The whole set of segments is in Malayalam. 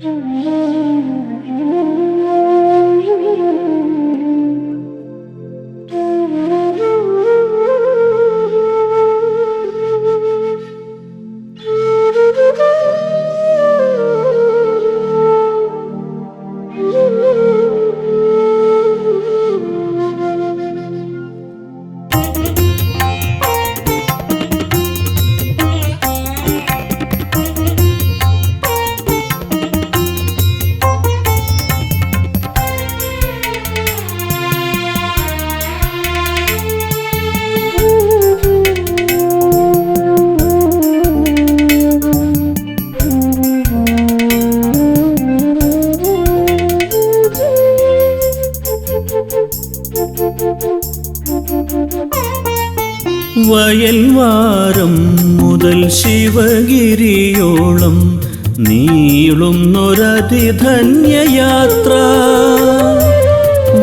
嗯 വയൽവാരം മുതൽ ശിവഗിരിയോളം നീളുന്നൊരതിധന്യയാത്ര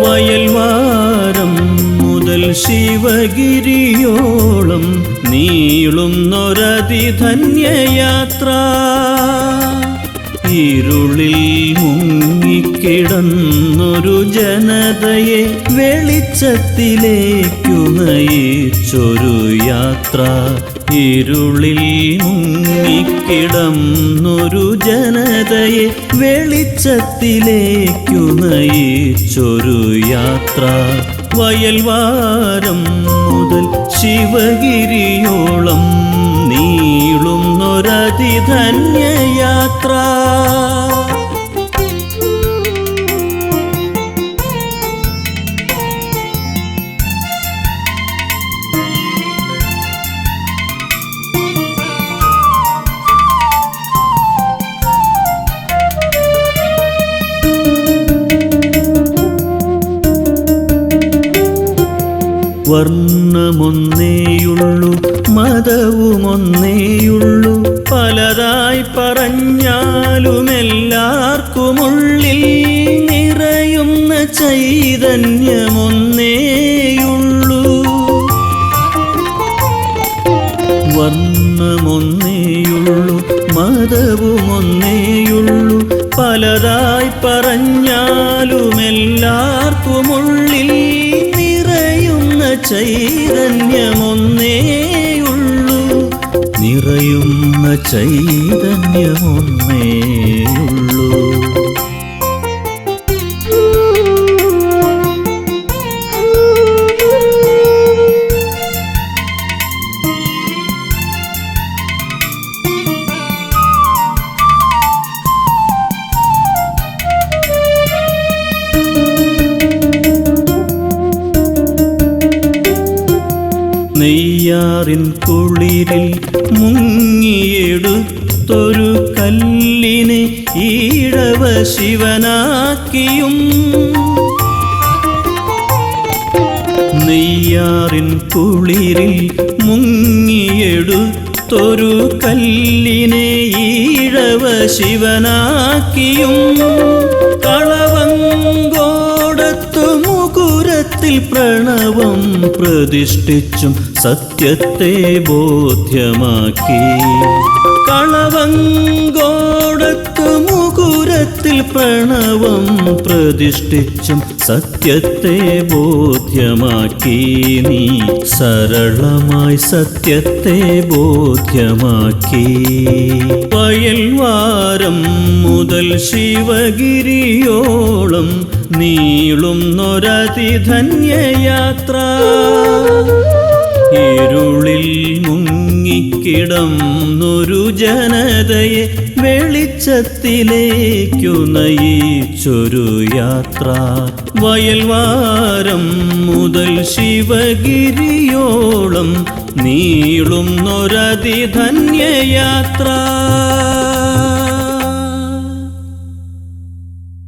വയൽവാരം മുതൽ ശിവഗിരിയോളം നീളുന്നൊരതിധന്യയാത്ര ഇരുളിൽ മുങ്ങിക്കിടന്നൊരു ജനതയെ വെളിച്ചത്തിലേക്കു നയിച്ചൊരു യാത്ര. ഇരുളിൽ മുങ്ങിക്കിടന്നൊരു ജനതയെ വെളിച്ചത്തിലേക്കു നയിച്ചൊരു യാത്ര. വയൽവാരം മുതൽ ശിവഗിരിയോളം നീളുന്നൊരതിധന്യയാത്ര. വർണമൊന്നേയുള്ളൂ മതവുമൊന്നേയുള്ളൂ പലതായി പറഞ്ഞാലുമെല്ലാവർക്കുമുള്ളിൽ നിറയുന്ന ചൈതന്യമൊന്നേയുള്ളൂ. വർണമൊന്നേയുള്ളൂ മതവുമൊന്നേയുള്ളൂ. പലതായി പറഞ്ഞാലുമെല്ലാവർക്കുമുള്ളിൽ നിറയുന്ന ചൈതന്യമൊന്നേയുള്ളൂ. നിറയുന്ന ചൈതന്യമൊന്നേയുള്ളൂ നെയ്യാറിൻ കുളിരിൽ മുങ്ങിയെടുത്തൊരു കല്ലിനെ ഈഴവ ശിവനാക്കിയും. നെയ്യാറിൻ കുളിരിൽ മുങ്ങിയെടുത്തൊരു കല്ലിനെ ഈഴവ ശിവനാക്കിയും. കളവങ്കോടത്തു മുകുരത്തിൽ പ്രണവം പ്രതിഷ്ഠിച്ചും സത്യത്തെ ബോധ്യമാക്കി. കളവങ്കോടത്തു മുകുരത്തിൽ പ്രണവം പ്രതിഷ്ഠിച്ചും സത്യത്തെ ബോധ്യമാക്കി. നീ സരളമായി സത്യത്തെ ബോധ്യമാക്കി. വയൽവാരം മുതൽ ശിവഗിരിയോളം നീളും നീളുന്നൊരതിധന്യയാത്ര ഇരുളിൽ മുങ്ങിക്കിടന്നൊരു ജനതയെ വെളിച്ചത്തിലേക്കു നയിച്ചൊരു യാത്ര. വയൽവാരം മുതൽ ശിവഗിരിയോളം നീളുന്നൊരതിധന്യയാത്ര.